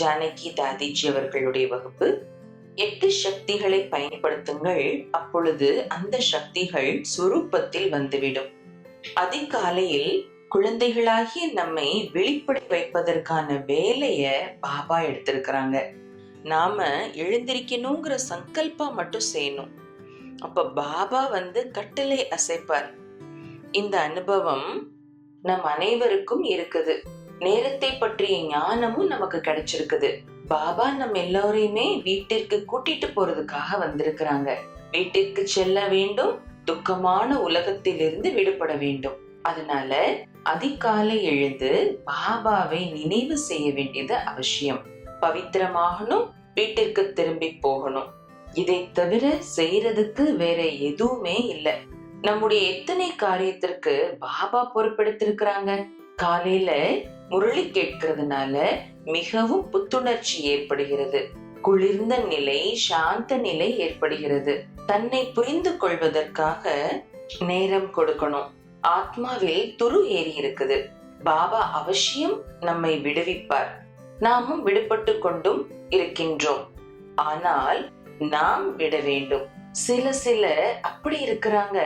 ஜானகி தாதிஜி அவர்களுடைய வகுப்பு. எட்டு சக்திகளை பயன்படுத்துங்கள். அப்பொழுது அந்த சக்திகள் சுரூபத்தில் வந்துவிடும். அதிகாலையில் குழந்தைகளாகிய நம்மை வெளிப்படை வைப்பதற்கான வேலைய பாபா எடுத்திருக்கிறாங்க. நாம எழுந்திருக்கணுங்கிற சங்கல்பா மட்டும் செய்யணும். அப்ப பாபா வந்து கட்டளை அசைப்பார். இந்த அனுபவம் நம் அனைவருக்கும் இருக்குது. நேரத்தை பற்றிய ஞானமும் நமக்கு கிடைச்சிருக்குது. பாபா நம்ம எல்லோரையுமே வீட்டிற்கு கூட்டிட்டு போறதுக்காக வந்திருக்கிறாங்க. வீட்டிற்கு செல்ல வேண்டும் துக்கமான உலகத்திலிருந்து விடுபட வேண்டும். அதனால அதிகாலை எழுந்து பாபாவை நினைவு செய்ய வேண்டியது அவசியம். பவித்திரமாகணும் வீட்டிற்கு திரும்பி போகணும். இதை தவிர செய்யறதுக்கு வேற எதுவுமே இல்லை. நம்முடைய எத்தனை காரியத்திற்கு பாபா பொறுப்பெடுத்திருக்கிறாங்க? காலையில முரளி கேட்கறதுனால மிகவும் புத்துணர்ச்சி ஏற்படுகிறது. குளிர்ந்த நிலை சாந்த நிலை ஏற்படுகிறது. தன்னை புரிந்து கொள்வதற்காக நேரம் கொடுக்கணும். ஆத்மாவில் துரு ஏறி இருக்குது. பாபா அவசியம் நம்மை விடுவிப்பார். நாமும் விடுபட்டு கொண்டும் இருக்கின்றோம். ஆனால் நாம் விட வேண்டும். சில சில அப்படி இருக்கிறாங்க.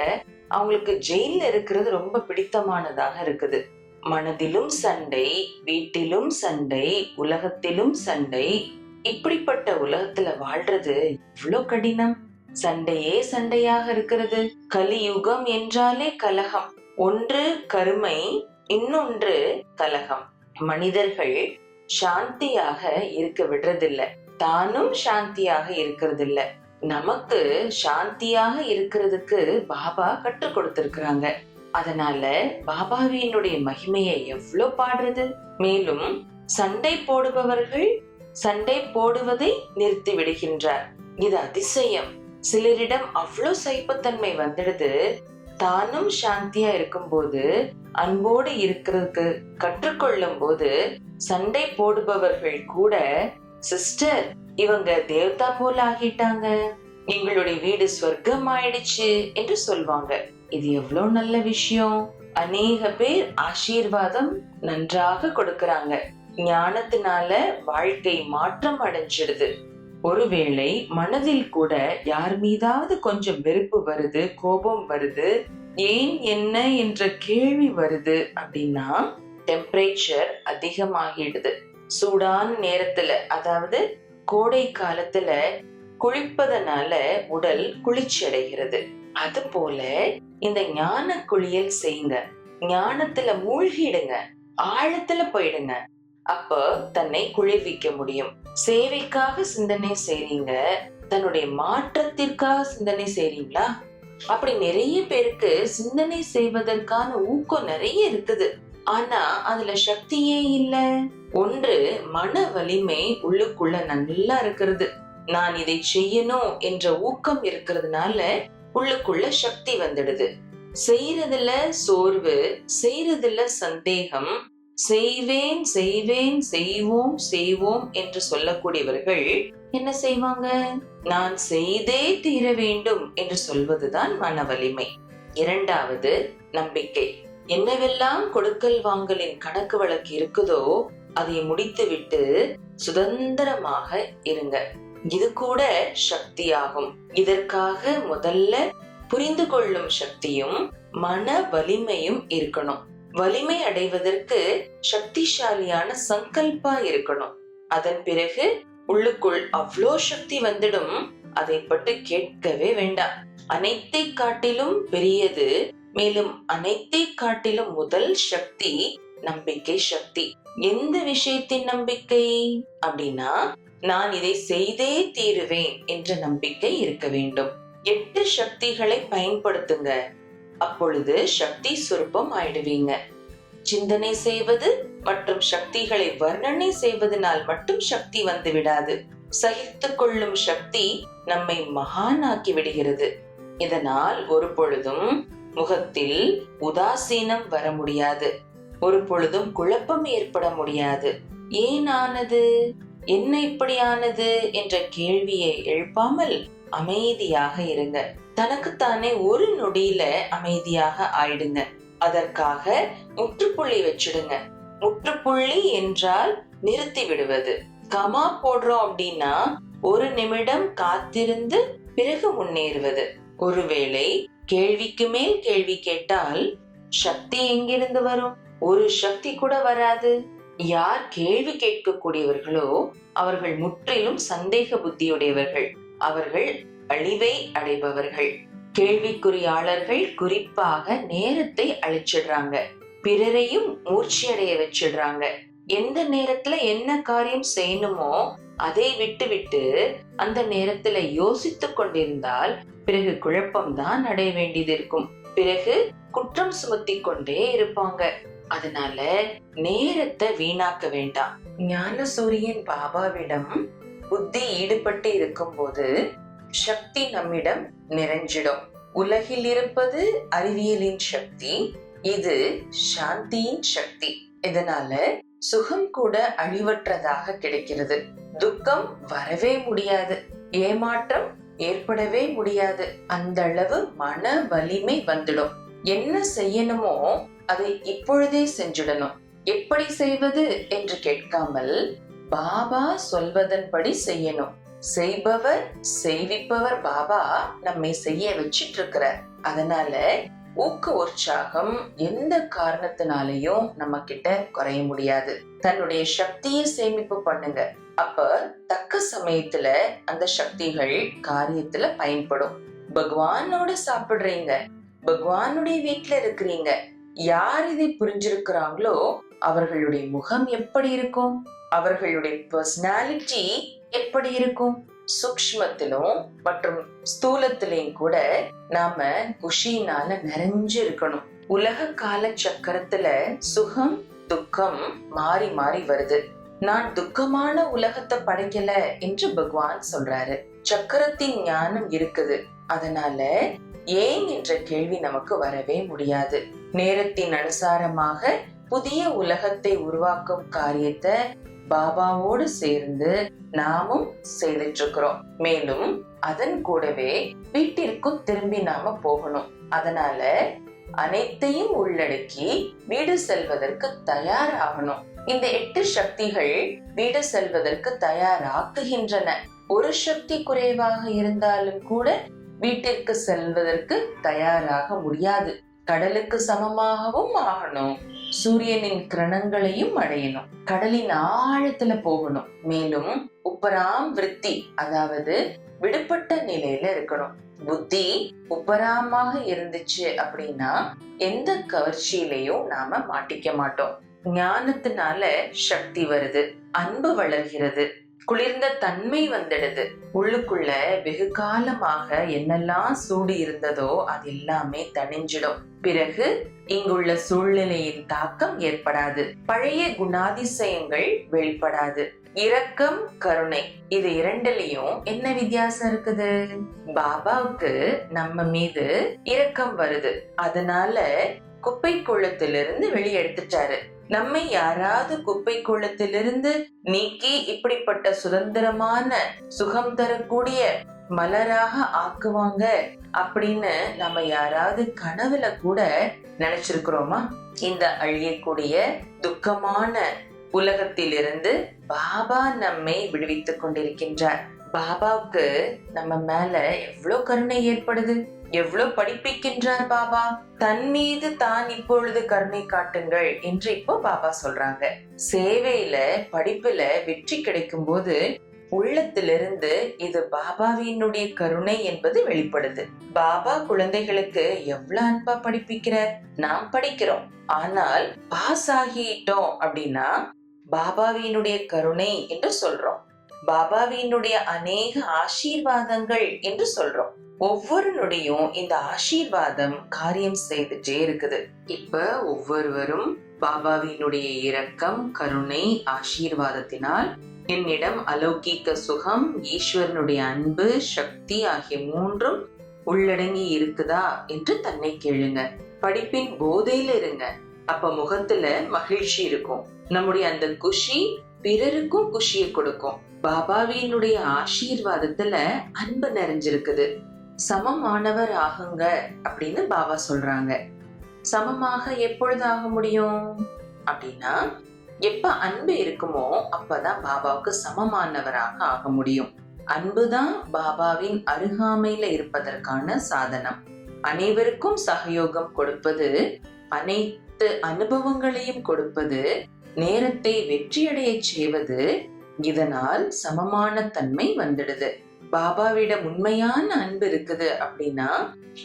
அவங்களுக்கு ஜெயில இருக்கிறது ரொம்ப பிடித்தமானதாக இருக்குது. மனதிலும் சண்டை வீட்டிலும் சண்டை உலகத்திலும் சண்டை. இப்படிப்பட்ட உலகத்துல வாழ்றது இவ்வளோ கடினம். சண்டையே சண்டையாக இருக்கிறது. கலியுகம் என்றாலே கலகம். ஒன்று கருமை இன்னொன்று கலகம். மனிதர்கள் சாந்தியாக இருக்க விடுறதில்ல. தானும் சாந்தியாக இருக்கிறதில்ல. நமக்கு சாந்தியாக இருக்கிறதுக்கு பாபா கற்றுக் கொடுத்திருக்கிறாங்க. அதனால பாபாவியினுடைய மகிமையை எவ்வளவு பாடுறது? மேலும் சண்டை போடுபவர்கள் சண்டை போடுவதை நிறுத்தி விடுகின்றார். இது அதிசயம். சிலரிடம் அவ்வளவு சைப்பத்தன்மை வந்துடுது. தானும் சாந்தியா இருக்கும்போது அன்போடு இருக்கிறதுக்கு கற்றுக்கொள்ளும் போது சண்டை போடுபவர்கள் கூட சிஸ்டர் இவங்க தேவதா போல ஆகிட்டாங்க. எங்களுடைய வீடு சொர்க்கம் ஆயிடுச்சு என்று சொல்வாங்க. இது எவ்வளோ நல்ல விஷயம். அநேக பேர் ஆசீர்வாதம் நன்றாக கொடுக்கறாங்க. ஞானத்தினால வாழ்க்கை மாற்றம் அடைஞ்சிடுது. ஒருவேளை மனதில் கூட யார் மீதாவது கொஞ்சம் வெறுப்பு வருது கோபம் வருது ஏன் என்ன என்ற கேள்வி வருது அப்படின்னா டெம்பரேச்சர் அதிகமாகிடுது. சூடான நேரத்துல அதாவது கோடை காலத்துல குளிப்பதனால உடல் குளிர்ச்சி அடைகிறது அது போல இந்த ஞான குளியல் செய்யுங்க. ஞானத்துல மூழ்கிடுங்க. ஆழத்துல போயிடுங்க. அப்ப தன்னை குளிர்விக்க முடியும். சேவைக்காக சிந்தனை செய்றீங்க. தன்னுடைய மாற்றத்திற்காக சிந்தனை செய்றீங்களா? அப்படி நிறைய பேருக்கு சிந்தனை செய்வதற்கான ஊக்கம் நிறைய இருக்குது. ஆனா அதுல சக்தியே இல்ல. ஒன்று மன வலிமை உள்ளுக்குள்ள நல்லா இருக்கிறது. நான் இதை செய்யணும் என்ற ஊக்கம் இருக்கிறதுனால உள்ளுக்குள்ள சக்தி வந்துடுது. செய்யறதுல சோர்வு செய்யறதுல சந்தேகம் செய்வேன் செய்வேன் செய்வோம் செய்வோம் என்று சொல்லக்கூடியவர்கள் என்ன செய்வாங்க? நான் செய்தே தீர வேண்டும் என்று சொல்வதுதான் மன வலிமை. இரண்டாவது நம்பிக்கை. என்னவெல்லாம் கொடுக்கல் வாங்கலின் கணக்கு வழக்கு இருக்குதோ அதை முடித்துவிட்டு சுதந்திரமாக இருங்க. இது கூட சக்தியாகும். இதற்காக முதல்ல புரிந்து கொள்ளும் சக்தியும் மன வலிமையும் இருக்கணும். வலிமை அடைவதற்கு சக்திசாலியான சங்கல்பா இருக்கணும். அதன் பிறகு உள்ளுக்குள் அவ்வளோ சக்தி வந்துடும் அதை பற்றி கேட்கவே வேண்டாம். அனைத்தை காட்டிலும் பெரியது மேலும் அனைத்தை காட்டிலும் முதல் சக்தி நம்பிக்கை சக்தி. எந்த விஷயத்தின் நம்பிக்கை? அப்படின்னா நான் இதை செய்தே தீருவேன் என்ற நம்பிக்கை இருக்க வேண்டும். எட்டு சக்திகளை பயன்படுத்துங்க. அப்பொழுது சக்தி சுரூபம் ஆயிடுவீங்க. சிந்தனை செய்வது மற்றும் சக்திகளை வர்ணனை செய்வதனால் மட்டும் சக்தி வந்து விடாது. சகித்து கொள்ளும் சக்தி நம்மை மகானாக்கி விடுகிறது. இதனால் ஒரு பொழுதும் முகத்தில் உதாசீனம் வர முடியாது. ஒரு பொழுதும் குழப்பம் ஏற்பட முடியாது. ஏன் ஆனது? என்ன இப்படியானது என்ற கேள்வியை எழுப்பாமல் அமைதியாக இருங்க. தனக்குத்தானே ஒரு நொடியில அமைதியாக ஆயிடுங்க. அதற்காக முற்றுப்புள்ளி வச்சிடுங்க. முற்றுப்புள்ளி என்றால் நிறுத்தி விடுவது. கமா போடுறோம் அப்படின்னா ஒரு நிமிடம் காத்திருந்து பிறகு முன்னேறுவது. ஒருவேளை கேள்விக்கு மேல் கேள்வி கேட்டால் சக்தி எங்கிருந்து வரும்? ஒரு சக்தி கூட வராது. யார் கேள்வி கேட்கக்கூடியவர்களோ அவர்கள் முற்றிலும் சந்தேக புத்தியுடையவர்கள். அவர்கள் அழிவை அடைபவர்கள். கேள்விக்குறியாளர்கள் குறிப்பாக நேரத்தை அழிச்சிடுறாங்க. பிறரையும் மூர்ச்சியடைய வச்சிடுறாங்க. எந்த நேரத்துல என்ன காரியம் செய்யணுமோ அதை விட்டுவிட்டு அந்த நேரத்துல யோசித்துக் கொண்டிருந்தால் பிறகு குழப்பம்தான் அடைய வேண்டியது இருக்கும். பிறகு குற்றம் சுமத்தி கொண்டே இருப்பாங்க. அதனால நேரத்தை வீணாக்க வேண்டாம். ஞான சூரியன் பாபாவிடம் புத்தி ஈடுபட்டு இருக்கும்போது சக்தி நம்மிடம் நிறைஞ்சிடும். உலகில் இருப்பது அறிவியலின் சக்தி இது சாந்தியின் சக்தி. இதனால சுகம் கூட அழிவற்றதாக கிடைக்கிறது. துக்கம் வரவே முடியாது. ஏமாற்றம் ஏற்படவே முடியாது. அந்த அளவு மன வலிமை வந்துடும். என்ன செய்யணுமோ அதை இப்பொழுதே செஞ்சிடணும். எப்படி செய்வது என்று கேட்காமல் பாபா சொல்வதன்படி செய்யணும். செய்பவர் செய்விப்பவர் பாபா நம்மை செய்ய வச்சிட்டு இருக்கிறார் அதனால ஊக்க உற்சாகம் எந்த காரணத்தினாலையும் நம்ம கிட்ட குறைய முடியாது. தன்னுடைய சக்தியை சேமிப்பு பண்ணுங்க. அப்ப தக்க சமயத்துல அந்த சக்திகள் காரியத்துல பயன்படும். பகவானோட சாப்பிடுறீங்க. பகவானுடைய வீட்டுல இருக்கிறீங்க. யார் இதை புரிஞ்சிருக்கிறாங்களோ அவர்களுடைய முகம் எப்படி இருக்கும்? அவர்களுடைய பர்சனாலிட்டி எப்படி இருக்கும்? சூக்ஷ்மத்திலும் மற்றும் ஸ்தூலத்திலையும் கூட நாம குஷினால நிறைஞ்சு இருக்கணும் உலக கால சக்கரத்துல சுகம் துக்கம் மாறி மாறி வருது. நான் துக்கமான உலகத்தை படைக்கல என்று பகவான் சொல்றாரு. சக்கரத்தின் ஞானம் இருக்குது. அதனால ஏன் என்ற கேள்வி நமக்கு வரவே முடியாது. நேரத்தின் அனுசாரமாக புதிய உலகத்தை உருவாக்கும் காரியத்தை பாபாவோடு சேர்ந்து நாமும் செய்துட்டு இருக்கிறோம் மேலும் அதன் கூடவே வீட்டிற்கும் திரும்பி நாம போகணும். அதனால அனைத்தையும் உள்ளடக்கி வீடு செல்வதற்கு தயாராகணும். இந்த எட்டு சக்திகள் வீடு செல்வதற்கு தயாராக்குகின்றன. ஒரு சக்தி குறைவாக இருந்தாலும் கூட வீட்டிற்கு செல்வதற்கு தயாராக முடியாது. கடலுக்கு சமமாகவும் ஆகணும் சூரியனின் கிரணங்களையும் அடையணும். கடலின் ஆழத்துல போகணும். மேலும் உப்பராம் விருத்தி அதாவது விடுபட்ட நிலையில இருக்கணும். புத்தி உப்பராமாக இருந்துச்சு அப்படின்னா எந்த கவர்ச்சியிலையும் நாம மாட்டிக்க மாட்டோம். ஞானத்தினால சக்தி வருது அன்பு வளர்கிறது. குளிர்ந்த தன்மை வந்துடுது. உள்ளுக்குள்ள வெகு காலமாக என்னெல்லாம் சூடு இருந்ததோ அது எல்லாமே தணிஞ்சிடும். பிறகு இங்குள்ள சூழ்நிலையின் தாக்கம் ஏற்படாது. பழைய குணாதிசயங்கள் வெளிப்படாது. இரக்கம் கருணை இது இரண்டுலயும் என்ன வித்தியாசம் இருக்குது? பாபாவுக்கு நம்ம மீது இரக்கம் வருது. அதனால குப்பை குளத்திலிருந்து வெளியே எடுத்துட்டாரு நம்மை யாராவது குப்பை குளத்திலிருந்து நீக்கி இப்படிப்பட்ட சுதந்திரமான சுகம் தரக்கூடிய மலராக ஆக்குவாங்க அப்படின்னு நம்ம யாராவது கனவுல கூட நினைச்சிருக்கிறோமா? இந்த அழியக்கூடிய துக்கமான உலகத்திலிருந்து பாபா நம்மை விடுவித்துக் கொண்டிருக்கின்றார். பாபாவுக்கு நம்ம மேல எவ்வளவு கருணை ஏற்படுது? எவ்வளவு படிப்பிக்கின்றார் பாபா? தன் மீது தான் இப்பொழுது கருணை காட்டுங்கள் என்று இப்போ பாபா சொல்றாங்க. சேவையில படிப்புல வெற்றி கிடைக்கும் போது உள்ளத்திலிருந்து இது பாபாவினுடைய கருணை என்பது வெளிப்படுது. பாபா குழந்தைகளுக்கு எவ்வளவு அன்பா படிப்பிக்கிறார்? நாம் படிக்கிறோம். ஆனால் பாஸ் ஆகிட்டோம் அப்படின்னா பாபாவினுடைய கருணை என்று சொல்றோம். பாபாவினுடைய அநேக ஆசீர்வாதங்கள் என்று சொல்றோம். ஒவ்வொரு நொடியும் இந்த ஆசீர்வாதம் காரியம் செய்துட்டே இருக்குது. இப்ப ஒவ்வொருவரும் பாபாவினுடைய இரக்கம் கருணை ஆசீர்வாதத்தினால் என்னிடம் அலௌகீக சுகம் ஈஸ்வரனுடைய அன்பு சக்தி ஆகிய மூன்றும் உள்ளடங்கி இருக்குதா என்று தன்னை கேளுங்க. படிப்பின் போதையில இருங்க. அப்ப முகத்துல மகிழ்ச்சி இருக்கும். நம்முடைய அந்த குஷி பிறருக்கும் குஷியை கொடுக்கும். பாபாவியினுடைய ஆசீர்வாதத்துல அன்பு நிறைஞ்சிருக்குது. சமமானவர் ஆகுங்க அப்படின்னு பாபா சொல்றாங்க. சமமாக எப்பொழுது ஆக முடியும்? அப்படின்னா எப்ப அன்பு இருக்குமோ அப்பதான் பாபாவுக்கு சமமானவராக ஆக முடியும். அன்புதான் பாபாவின் அருகாமையில இருப்பதற்கான சாதனம். அனைவருக்கும் சகயோகம் கொடுப்பது அனைத்து அனுபவங்களையும் கொடுப்பது நேரத்தை வெற்றியடைய செய்வது இதனால் சமமான தன்மை வந்துடுது. பாபாவிடம் உண்மையான அன்பு இருக்குது அப்படின்னா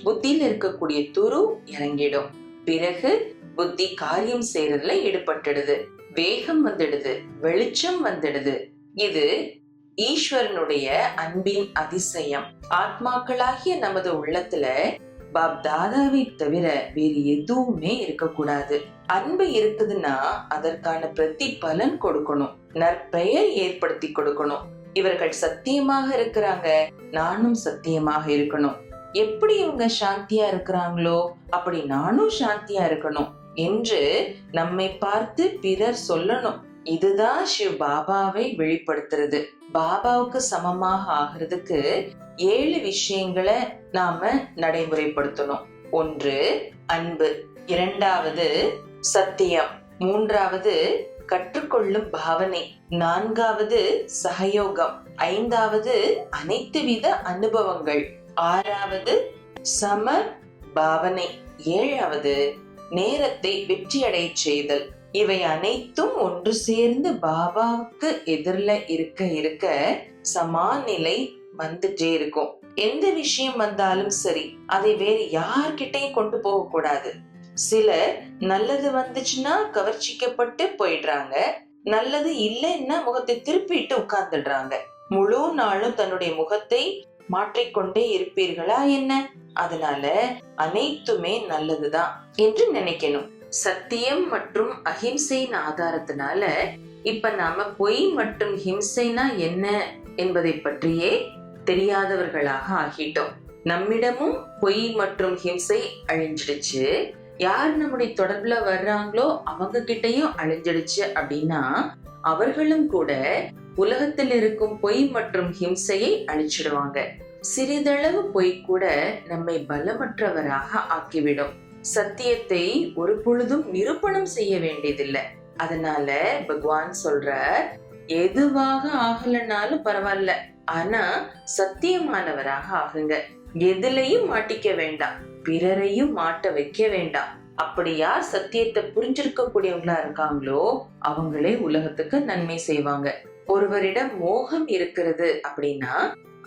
புத்தியில் இருக்கக்கூடிய துரு இறங்கிடும். பிறகு புத்தி காரியம் செய்யறதுல ஈடுபட்டுடுது. வேகம் வந்துடுது வெளிச்சம் வந்துடுது. இது ஈஸ்வரனுடைய அன்பின் அதிசயம். ஆத்மாக்களாகிய நமது உள்ளத்துல பாப் தாதாவை தவிர வேறு எதுவுமே இருக்கக்கூடாது. அன்பு இருக்குதுன்னா அதற்கான பிரதி பலன் கொடுக்கணும். நற்பெயர் ஏற்படுத்தி கொடுக்கணும். இவர்கள் சத்தியமாக இருக்கிறாங்க. நானும் சத்தியமாக இருக்கணும். எப்படி இவங்க சாந்தியா இருக்கிறாங்களோ அப்படி நானும் சாந்தியா இருக்கணும் என்று நம்மை பார்த்து பிறர் சொல்லணும். இதுதான் சிவ் பாபாவை வெளிப்படுத்துறது. பாபாவுக்கு சமமாக ஆகிறதுக்கு ஏழு விஷயங்களை நாம நடைமுறைப்படுத்தணும். ஒன்று அன்பு. இரண்டாவது சத்தியம். மூன்றாவது கற்றுக்கொள்ளும் பாவனை. நான்காவது சகயோகம். ஐந்தாவது அனைத்து வித அனுபவங்கள். ஆறாவது சம பாவனை. ஏழாவது நேரத்தை வெற்றியடைய செய்தல். இவை அனைத்தும் ஒன்று சேர்ந்து பாபாவுக்கு எதிரில இருக்க இருக்க சமாநிலை வந்துட்டே இருக்கும். எந்த விஷயம் வந்தாலும் சரி அதை வேறு யார்கிட்டயும் கொண்டு போக கூடாது. சிலர் நல்லது வந்துச்சுன்னா கவர்ச்சிக்கப்பட்டு போயிடுறாங்க. நல்லது இல்லைன்னா முகத்தை திருப்பிட்டு உட்கார்ந்துடுறாங்க. முழு நாளும் தன்னுடைய முகத்தை மாற்றிக்கொண்டே இருப்பீர்களா என்ன? அதனால அனைத்துமே நல்லதுதான் என்று நினைக்கணும். சத்தியம் மற்றும் அஹிம்சையின் ஆதாரத்தினால இப்ப நாம பொய் மற்றும் ஹிம்சைனா என்ன என்பதை பற்றியே தெரியாதவர்களாக ஆகிட்டோம். நம்மிடமும் பொய் மற்றும் ஹிம்சை அழிஞ்சிடுச்சு. யார் நம்முடைய தொடர்புல வர்றாங்களோ அவங்க கிட்டயும் அழிஞ்சிடுச்சு அப்படின்னா அவர்களும் கூட உலகத்தில் இருக்கும் பொய் மற்றும் ஹிம்சையை அழிச்சிடுவாங்க. சிறிதளவு பொய் கூட நம்மை பலமற்றவராக ஆக்கிவிடும். சத்தியத்தை ஒரு பொழுதும் நிரூபணம் செய்ய வேண்டியதில்லை. அதனால பகவான் சொல்ற எதுவாக ஆகலனாலும் பரவாயில்ல. ஆனா சத்தியமானவராக ஆகுங்க. எதுலயும் மாட்டிக்க வேண்டாம். பிறரையும் மாட்ட வைக்க வேண்டாம். அப்படி யார் சத்தியத்தை புரிஞ்சிருக்க கூடியவங்களா இருக்காங்களோ அவங்களே உலகத்துக்கு நன்மை செய்வாங்க. ஒருவரிடம் மோகம் இருக்கிறது அப்படின்னா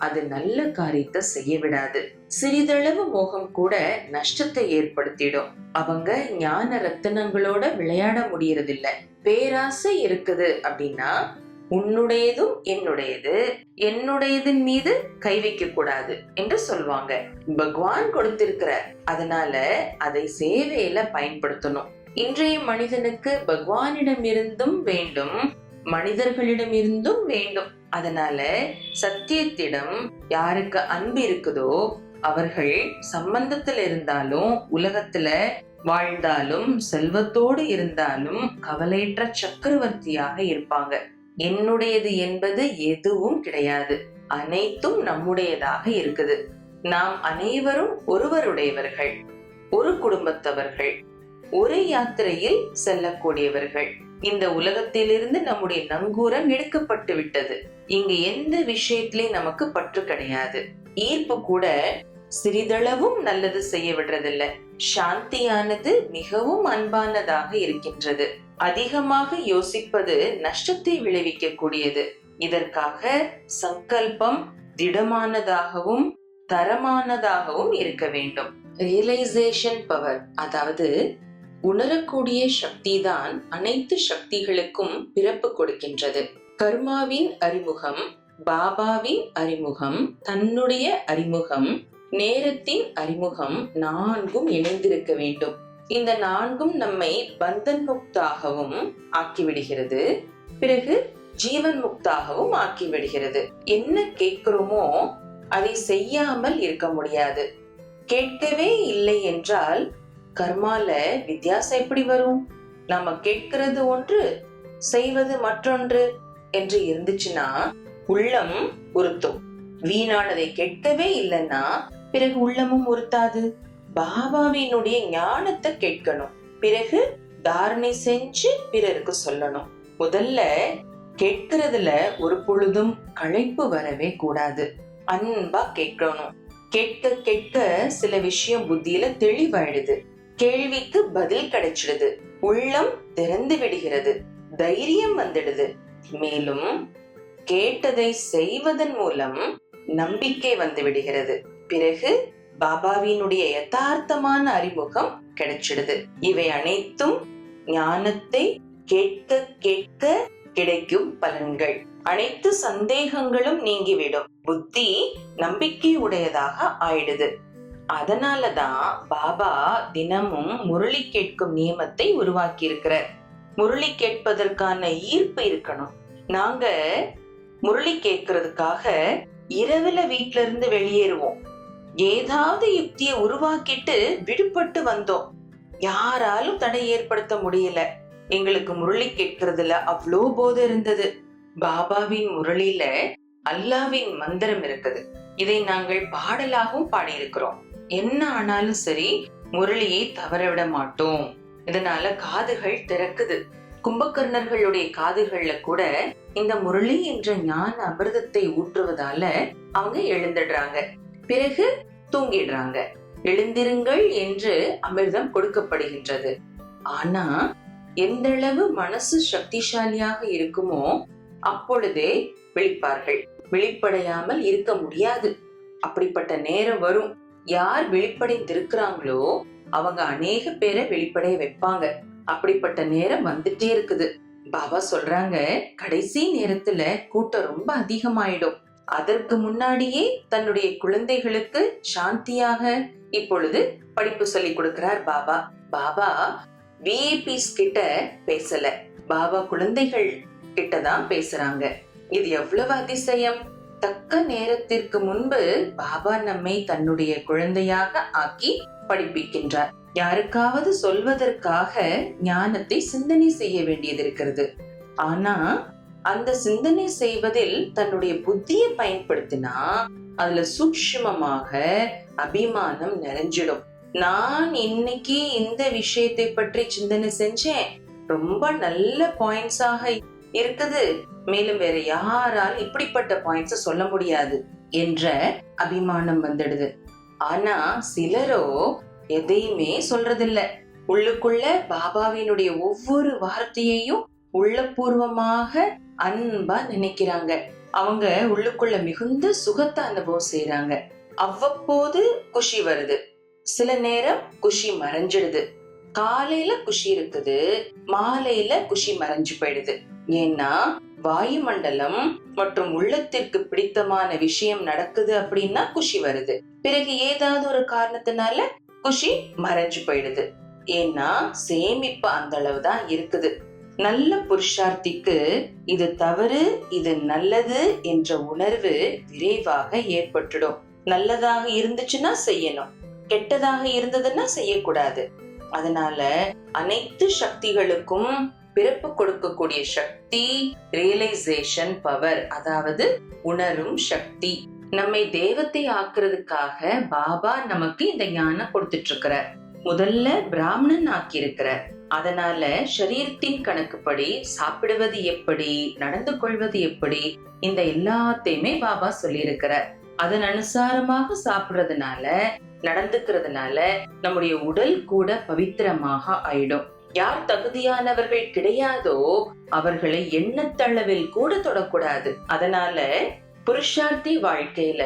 அது நல்ல காரியத்தை செய்ய விடாது. சிறிதளவு மோகம் கூட நஷ்டத்தை ஏற்படுத்திடும். அவங்க ஞான ரத்தினங்களோட விளையாட முடியறதில்ல. பேராசை இருக்குது அப்படின்னா உன்னுடையதும் என்னுடையது. என்னுடையதின் மீது கை வைக்க கூடாது என்று சொல்வாங்க. பகவான் கொடுத்திருக்கிற அதனால அதை சேவையில பயன்படுத்தணும். இன்றைய மனிதனுக்கு பகவானிடம் இருந்தும் வேண்டும் மனிதர்களிடம் இருந்தும் வேண்டும். அதனால சத்தியத்திடம் யாருக்கு அன்பு இருக்குதோ அவர்கள் சம்பந்தத்தில் இருந்தாலும் உலகத்துல வாழ்ந்தாலும் செல்வத்தோடு இருந்தாலும் கவலையற்ற சக்கரவர்த்தியாக இருப்பாங்க. என்னுடையது என்பது எதுவும் கிடையாது. அனைத்தும் நம்முடையதாக இருக்குது. நாம் அனைவரும் ஒருவருடையவர்கள் ஒரு குடும்பத்தவர்கள் ஒரு யாத்திரையில் செல்லக்கூடியவர்கள். இந்த உலகத்திலிருந்து நம்முடைய நங்கூரம் எடுக்கப்பட்டு விட்டது. இங்கு எந்த விஷயத்திலையும் நமக்கு பற்று கிடையாது. ஈர்ப்பு கூட சிறிதளவும் நல்லது செய்ய விடுறதில்ல. சாந்தியானது மிகவும் அன்பானதாக இருக்கின்றது. அதிகமாக யோசிப்பது நஷ்டத்தை விளைவிக்க கூடியது இதற்காக சங்கல்பம் திடமானதாகவும் தரமானதாகவும் இருக்க வேண்டும். ரியலைசேஷன் பவர் அதாவது உணரக்கூடிய சக்தி தான் அனைத்து சக்திகளுக்கும் பிறப்பு கொடுக்கின்றது. கர்மாவின் அறிமுகம் பாபாவின் அறிமுகம் தன்னுடைய அறிமுகம் நேரத்தின் அறிமுகம் நான்கும் இணைந்திருக்க வேண்டும். இந்த நான்கும் நம்மை பந்தன் முக்தாகவும் ஆக்கிவிடுகிறது. பிறகு ஜீவன் முக்தாகவும் ஆக்கிவிடுகிறது. என்ன கேட்கிறோமோ அதை செய்யாமல் இருக்க முடியாது. கேட்கவே இல்லை என்றால் கர்மால வித்தியாசம் எப்படி வரும்? நாம கேட்கிறது ஒன்று செய்வது மற்றொன்று என்று இருந்துச்சுன்னா உள்ளம் உறுத்தும். வீணானதை கேட்கவே இல்லைன்னா பிறகு உள்ளமும் உறுத்தாது. பாபாவினுடைய ஞானத்தை கேட்கணும். பிறகு தாரணை செஞ்சு பிறருக்கு சொல்லணும். முதல்ல கேட்கறதுல ஒரு பொழுதும் களைப்பு வரவே கூடாது. அன்பா கேட்கணும். கேட்க கேட்க சில விஷயம் புத்தியில தெளிவாயிடுது. கேள்விக்கு பதில் கிடைச்சிடுது. உள்ளம் திறந்து விடுகிறது. தைரியம் வந்துடுது. மேலும் கேட்டதை செய்வதன் மூலம் நம்பிக்கை வந்து விடுகிறது. பிறகு பாபாவினுடைய யதார்த்தமான அறிமுகம் கிடைச்சிடுது. இவை அனைத்தும் ஞானத்தை கேட்க கேட்க கிடைக்கும் பலன்கள். அனைத்து சந்தேகங்களும் நீங்கிவிடும். புத்தி நம்பிக்கை உடையதாக ஆயிடுது. அதனாலதான் பாபா தினமும் முரளி கேட்கும் நியமத்தை உருவாக்கி இருக்கிறார் முரளி கேட்பதற்கான ஈர்ப்பு இருக்கணும். நாங்க முரளி கேட்கறதுக்காக இரவுல வீட்ல இருந்து வெளியேறுவோம். ஏதாவது யுக்தியை உருவாக்கிட்டு விடுபட்டு வந்தோம். யாராலும் தடை ஏற்படுத்த முடியல. எங்களுக்கு முரளி கேட்கறதுல அவ்வளோ போதை இருந்தது. பாபாவின் முரளியில அல்லாவின் மந்திரம் இருக்குது. இதை நாங்கள் பாடலாகவும் பாடியிருக்கிறோம். என்ன ஆனாலும் சரி முரளியை தவறவிட மாட்டோம். இதனால காதுகள் திறக்குது. கும்பகர்ணர்களுடைய காதுகள்ல கூட இந்த முரளி என்ற ஞான அமிர்தத்தை ஊற்றுவதால அவங்க எழுந்துடுறாங்க. பிறகு தூங்கிடுறாங்க. எழுந்திருங்கள் என்று அமிர்தம் கொடுக்கப்படுகின்றது. ஆனா எந்த அளவு மனசு சக்திசாலியாக இருக்குமோ அப்பொழுதே விழிப்பார்கள். விழிப்படையாமல் இருக்க முடியாது. அப்படிப்பட்ட நேரம் வரும். யார் விழிப்படைந்திருக்கிறாங்களோ அவங்க அநேக பேரை வெளிப்படைய வைப்பாங்க. அப்படிப்பட்ட நேரம் வந்துட்டே இருக்குது. பாபா சொல்றாங்க கடைசி நேரத்துல கூட்டம் ரொம்ப அதிகமாயிடும். அதற்கு முன்னாடியே தன்னுடைய குழந்தைகளுக்கு சாந்தியாக இப்பொழுது படிப்பு சொல்லி கொடுக்கிறார் பாபா. பாபா விஐபிஸ் கிட்ட பேசல. பாபா குழந்தைகள் கிட்ட தான் பேசுறாங்க. இது எவ்வளவு அதிசயம்? தக்க நேரத்திற்கு முன்பு பாபா நம்மை தன்னுடைய குழந்தையாக ஆக்கி படிப்பிக்கின்றார். யாருக்காவது சொல்வதற்காக ஞானத்தை சிந்தனை செய்ய வேண்டியது இருக்கிறது. ஆனா அந்த சிந்தனை செய்வதில் தன்னுடைய புத்தியை பயன்படுத்தினா அதுல சூக்ஷ்மமாக அபிமானம் நிறைஞ்சிடும். நான் இன்னைக்கு இந்த விஷயத்தை பற்றி சிந்தனை செஞ்சேன். ரொம்ப நல்ல பாயிண்ட்ஸாக இருக்குது. மேலும் வேற யாரால் இப்படிப்பட்ட பாயிண்ட்ஸ் சொல்ல முடியாது என்ற அபிமானம் வந்துடுது. ஆனா சிலரோ எதையுமே சொல்றதில்ல. உள்ளுக்குள்ள பாபாவினுடைய ஒவ்வொரு வார்த்தையையும் உள்ளபூர்வமாக அன்பா நினைக்கிறாங்க. அவங்க உள்ளுக்குள்ள மிகுந்த சுகத்தை அனுபவம் செய்யறாங்க அவ்வப்போது குஷி வருது. சில நேரம் குஷி மறைஞ்சிடுது. காலையில குஷி இருக்குது மாலையில குஷி மறைஞ்சு போயிடுது. ஏன்னா வாயுமண்டலம் மற்றும் உள்ளத்திற்கு பிடித்தமான விஷயம் நடக்குது அப்படின்னா குஷி வருது. பிறகு ஏதாவது ஒரு காரணத்தினால குஷி மறைஞ்சு போயிடுது. ஏன்னா சேமிப்பு அந்த அளவு தான் இருக்குது. நல்ல புருஷார்த்திக்கு இது தவறு இது நல்லது என்ற உணர்வு விரைவாக ஏற்பட்டுடும். நல்லதாக இருந்துச்சுன்னா செய்யணும். கெட்டதாக இருந்ததுன்னா செய்யக்கூடாது. அதனால அனைத்து சக்திகளுக்கும் பிறப்பு கொடுக்கக்கூடிய சக்தி ரியலைசேஷன் பவர் அதாவது உணரும் சக்தி. நம்மை தேவத்தை ஆக்குறதுக்காக பாபா நமக்கு இந்த ஞானம் கொடுத்துட்டு இருக்கிறார். முதல்ல பிராமணன் ஆக்கி இருக்கிறார் அதனால சரீரத்தின் கணக்குப்படி சாப்பிடுவது எப்படி நடந்து கொள்வது எப்படி இந்த எல்லாத்தையுமே பாபா சொல்லியிருக்கிறார். அதன் அனுசாரமாக சாப்பிடுறதுனால நடந்துக்கிறதுனால நம்முடைய உடல் கூட பவித்திரமாக ஆயிடும். யார் தகுதியானவர்கள் கிடையாதோ அவர்களை எண்ணத்தளவில் கூட தொடக்கூடாது. அதனால புருஷார்த்தி வாழ்க்கையில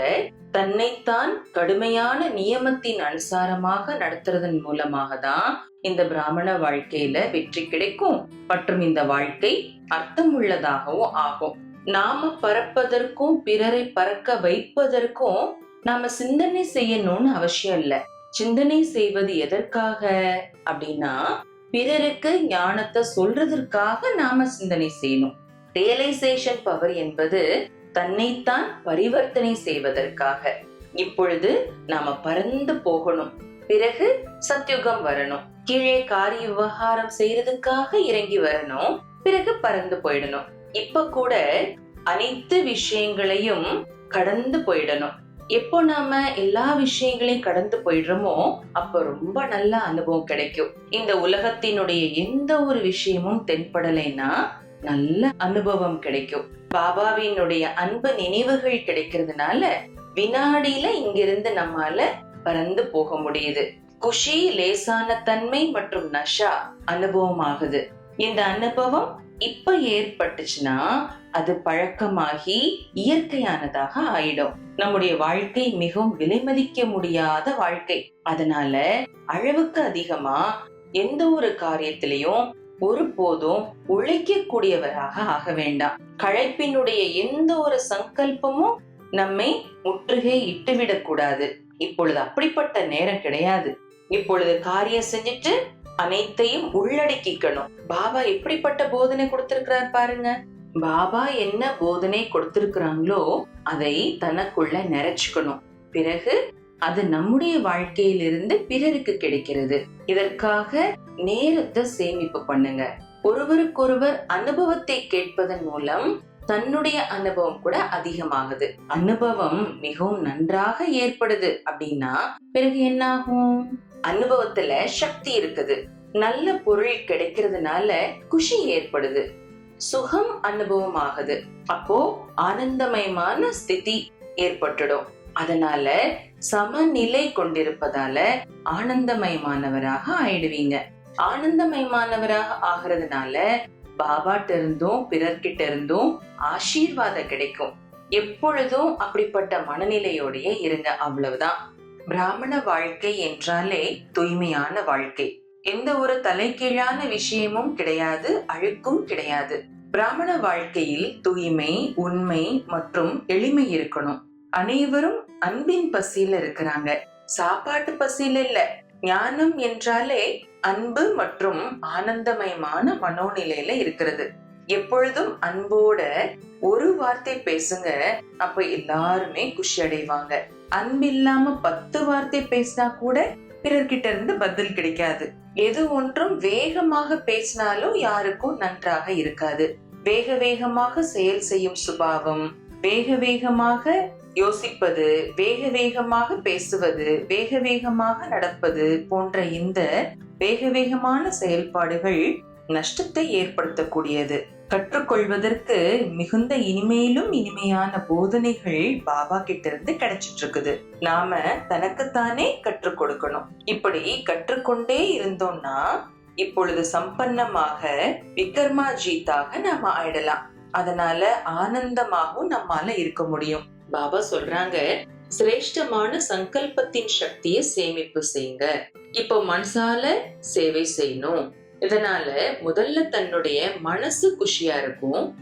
தன்னைத்தான் கடுமையான நியமத்தின் அனுசாரமாக நடத்துறதன் மூலமாக தான் இந்த பிராமண வாழ்க்கையில வெற்றி கிடைக்கும். மற்றும் இந்த வாழ்க்கை அர்த்தம் உள்ளதாகவும் ஆகும். நாம பறப்பதற்கும் பிறரை பறக்க வைப்பதற்கும் நாம சிந்தனை செய்யணும்னு அவசியம் இல்ல. சிந்தனை செய்வது எதற்காக அப்படின்னா பிறருக்கு ஞானத்தை சொல்றதற்காக நாம சிந்தனை செய்யணும். ரியலைசேஷன் பவர் என்பது தன்னைத்தான் பரிவர்த்தனை செய்வதற்காக. இப்பொழுது நாம பறந்து போகணும். பிறகு சத்யுகம் வரணும். கீழே காரிய விவகாரம் செய்யறதுக்காக இறங்கி வரணும். பிறகு பறந்து போயிடணும். இப்ப கூட அனைத்து விஷயங்களையும் கடந்து போயிடணும். எப்போ நாம எல்லா விஷயங்களையும் கடந்து போயிடுறோமோ அப்ப ரொம்ப நல்ல அனுபவம் கிடைக்கும். இந்த உலகத்தினுடைய எந்த ஒரு விஷயமும் தென்படலைன்னா நல்ல அனுபவம் கிடைக்கும். பாபாவினுடைய அன்பு நினைவுகள் கிடைக்கிறதுனால வினாடியில இங்கிருந்து நம்மால பறந்து போக முடியுது. குஷி லேசான தன்மை மற்றும் நஷா அனுபவம் ஆகுது இந்த அனுபவம் இப்ப ஏற்பட்டுச்சுன்னா அது பழக்கமாகி இயற்கையானதாக ஆயிடும். நம்முடைய வாழ்க்கை மிகவும் விலைமதிக்க முடியாத வாழ்க்கை. அதனால அளவுக்கு அதிகமா எந்த ஒரு காரியத்திலையும் ஒருபோதும் உழைக்கக்கூடியவராக ஆக வேண்டாம். கழைப்பினுடைய எந்த ஒரு சங்கல்பமும் நம்மை முற்றுகை இட்டுவிடக் கூடாது. இப்பொழுது அப்படிப்பட்ட நேரம் கிடையாது. இப்பொழுது காரியம் செஞ்சுட்டு அனைத்தையும் உள்ளடக்கிக்கணும். பாபா எப்படிப்பட்ட போதனை கொடுத்திருக்கிறார் பாருங்க. பாபா என்ன போதனை கொடுத்திருக்கிறாங்களோ அதை தனக்குள்ள நிறைச்சுக்கணும். பிறகு அது நம்முடைய வாழ்க்கையிலிருந்து பிறருக்கு கிடைக்கிறது. இதற்காக நேரத்தை சேமிப்பு பண்ணுங்க. ஒருவருக்கொருவர் அனுபவத்தை கேட்பதன் மூலம் தன்னுடைய அனுபவம் கூட அதிகமாகுது. அனுபவம் மிகவும் நன்றாக ஏற்படுது அப்படின்னா பிறகு என்னாகும்? அனுபவத்துல சக்தி இருக்குது. நல்ல பொருள் கிடைக்கிறதுனால குஷி ஏற்படுது. சுகம் அனுபவம் ஆகுது அப்போ ஆனந்தமயமான ஸ்திதி ஏற்பட்டுடும். அதனால சமநிலை கொண்டிருப்பதால ஆனந்தமயமானவராக ஆயிடுவீங்க. ஆனந்தமயமானவராக ஆகிறதுனால பாபாட்ட இருந்தும் பிறர்கிட்ட இருந்தும் ஆசீர்வாதம் கிடைக்கும். எப்பொழுதும் அப்படிப்பட்ட மனநிலையோடைய இருங்க அவ்வளவுதான். பிராமண வாழ்க்கை என்றாலே தூய்மையான வாழ்க்கை. எந்த ஒரு தலைகீழான விஷயமும் கிடையாது அழுக்கும் கிடையாது. பிராமண வாழ்க்கையில் தூய்மை உண்மை மற்றும் எளிமை இருக்கணும். அனைவரும் அன்பின் பசியில இருக்கிறாங்க. சாப்பாட்டு பசியில இல்ல. ஞானம் என்றாலே அன்பு மற்றும் ஆனந்தமயமான மனோநிலையில இருக்கிறது. எப்பொழுதும் அன்போட ஒரு வார்த்தை பேசுங்க அப்ப எல்லாருமே குஷி அடைவாங்க. அன்பில்லாம பத்து வார்த்தை பேசினா கூட பிறர்கிட்ட இருந்து பதில் கிடைக்காது. எது ஒன்றும் வேகமாக பேசினாலும் யாருக்கும் நன்றாக இருக்காது. வேக வேகமாக செயல் செய்யும் சுபாவம் வேக வேகமாக யோசிப்பது வேக வேகமாக பேசுவது வேக வேகமாக நடப்பது போன்ற இந்த வேக வேகமான செயல்பாடுகள் நஷ்டத்தை ஏற்படுத்தக்கூடியது. கற்றுக்கொள்வதற்கு மிகுந்த இனிமையிலும் இனிமையான போதனைகள் பாபா கிட்ட இருந்து கிடைச்சிட்டு இருக்குது நாம தனக்குத்தானே கற்றுக் கொடுக்கணும். இப்படி கற்றுக்கொண்டே இருந்தோம்னா இப்பொழுது சம்பன்னமாக விக்ரமா ஜீத்தாக நாம ஆயிடலாம். அதனால ஆனந்தமாகவும் நம்மால இருக்க முடியும். பாபா சொல்றாங்க சிரேஷ்டமான சங்கல்பத்தின் சக்தியை சேமிப்பு செய்யுங்க. இப்போ மனசால சேவை செய்யணும். இதனால முதல்ல தன்னுடைய மனசு குஷியா இருக்கும்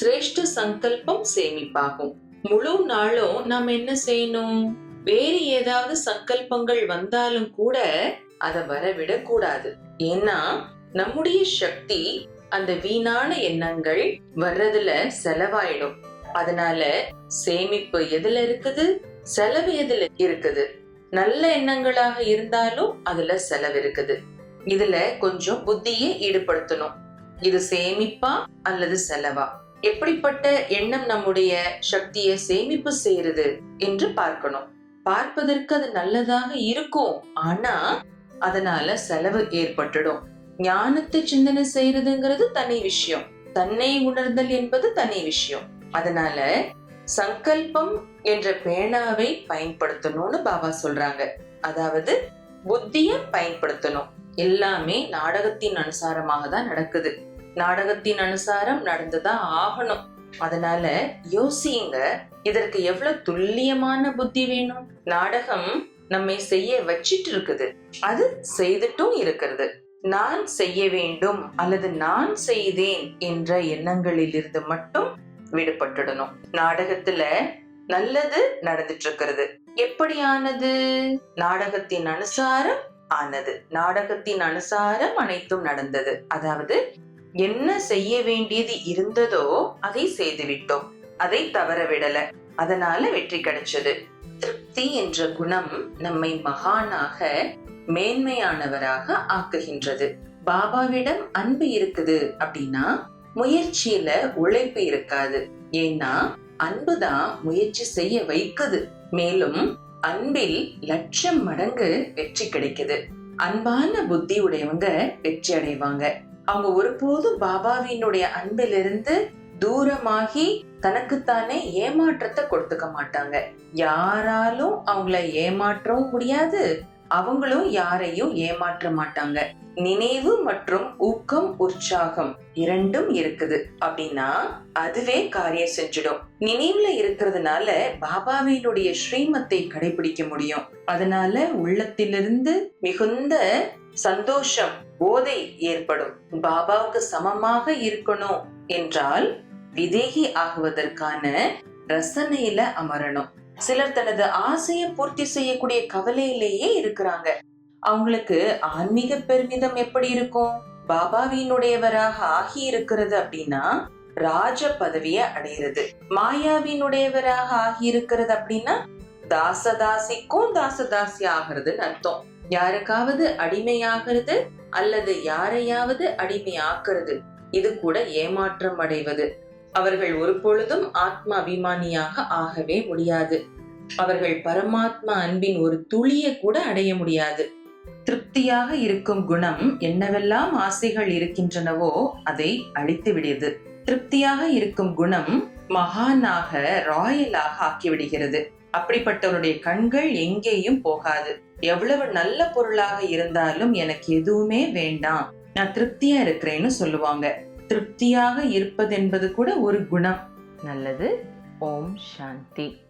சிரேஷ்ட சங்கல்பம் சேமிப்பாகும். முழு நாளும் நாம என்ன செய்யணும்? வேறு ஏதாவது சங்கல்பங்கள் வந்தாலும் கூட அதை வரவிடக் கூடாது. ஏன்னா நம்முடைய சக்தி அந்த வீணான எண்ணங்கள் வர்றதுல செலவாயிடும். அதனால சேமிப்பு எதுல இருக்குது? செலவு எதுல இருக்குது? நல்ல எண்ணங்களாக இருந்தாலும் அதுல செலவு இருக்குது. இதுல கொஞ்சம் புத்தியை ஈடுபடுத்தணும். இது சேமிப்பா அல்லது செலவா? எப்படிப்பட்ட எண்ணம் நம்முடைய சக்தியை சேமிப்பு செய்யறது என்று பார்க்கணும். பார்ப்பதற்கு அது நல்லதாக இருக்கும். ஆனா அதனால செலவு ஏற்பட்டுடும். ஞானத்தை சிந்தனை செய்யறதுங்கிறது தனி விஷயம். தன்னை உணர்தல் என்பது தனி விஷயம். அதனால சங்கல்பம் என்ற பேனாவை பயன்படுத்தணும்னு பாபா சொல்றாங்க. அதாவது புத்திய பயன்படுத்தணும். எல்லாமே நாடகத்தின் அனுசாரமாக தான் நடக்குது. நாடகத்தின் அனுசாரம் நடந்துதான் ஆகணும். அதனால யோசியுங்க இதற்கு எவ்வளவு துல்லியமான புத்தி வேணும்? நாடகம் நம்மை செய்ய வச்சிட்டு இருக்குது அது செய்துட்டும் இருக்கிறது. நான் செய்ய வேண்டும் அல்லது நான் செய்தேன் என்ற எண்ணங்களிலிருந்து மட்டும் விடுபட்டுடணும். நாடகத்துல நல்லது நடந்துட்டு இருக்கிறது எப்படியானது? நாடகத்தின் அனுசாரம் ஆனது. நாடகத்தின் அனுசாரம் அனைத்தும் நடந்தது. அதாவது என்ன செய்ய வேண்டியது இருந்ததோ அதை செய்து விட்டோம் அதை தவற விடல. அதனால வெற்றி கிடைச்சது. திருப்தி என்ற குணம் நம்மை மகானாக மேன்மையானவராக ஆக்குகின்றது. பாபாவிடம் அன்பு இருக்குது அப்படின்னா முயற்சியில உழைப்பு இருக்காது. ஏன்னா அன்புதான் முயற்சி செய்ய வைக்குது. மேலும் அன்பில் லட்சம் மடங்கு வெற்றி கிடைக்குது. அன்பான புத்தி உடையவங்க வெற்றி அடைவாங்க. அவங்க ஒருபோதும் பாபாவினுடைய அன்பிலிருந்து தூரமாகி தனக்குத்தானே ஏமாற்றத்தை கொடுத்துக்க மாட்டாங்க. யாராலும் அவங்கள ஏமாற்றவும் முடியாது. அவங்களும் யாரையும் ஏமாற்ற மாட்டாங்க. நினைவு மற்றும் ஊக்கம் உற்சாகம் இரண்டும் இருக்குது. அப்படின்னா அதுவே காரியம் செஞ்சிடும். நினைவுல இருக்கிறதுனால பாபாவினுடைய ஸ்ரீமத்தை கடைபிடிக்க முடியும். அதனால உள்ளத்திலிருந்து மிகுந்த சந்தோஷம் போதை ஏற்படும். பாபாவுக்கு சமமாக இருக்கணும் என்றால் விதேகி ஆகுவதற்கான ரசனையில அமரணும். சிலர் தனது ஆசையை பூர்த்தி செய்யக்கூடிய கவலையிலேயே இருக்கிறாங்க. அவங்களுக்கு ஆன்மீக பெருமிதம் எப்படி இருக்கும்? பாபாவினுடையவராக ஆகி இருக்கிறது அப்படின்னா ராஜ பதவியை அடையிறது. மாயாவினுடையவராக ஆகி இருக்கிறது அப்படின்னா தாசதாசிக்கும் தாசதாசி ஆகிறதுன்னு அர்த்தம். யாருக்காவது அடிமையாகிறது அல்லது யாரையாவது அடிமையாக்குறது இது கூட ஏமாற்றம் அடைவது. அவர்கள் ஒரு பொழுதும் ஆத்ம அபிமானியாக ஆகவே முடியாது. அவர்கள் பரமாத்மா அன்பின் ஒரு துளிய கூட அடைய முடியாது. திருப்தியாக இருக்கும் குணம் என்னவெல்லாம் ஆசைகள் இருக்கின்றனவோ அதை அழித்து விடுது. திருப்தியாக இருக்கும் குணம் மகானாக ராயலாக ஆக்கிவிடுகிறது. அப்படிப்பட்டவருடைய கண்கள் எங்கேயும் போகாது. எவ்வளவு நல்ல பொருளாக இருந்தாலும் எனக்கு எதுவுமே வேண்டாம். நான் திருப்தியா இருக்கிறேன்னு சொல்லுவாங்க. திருப்தியாக இருப்பது என்பது கூட ஒரு குணம். நல்லது. ஓம் சாந்தி.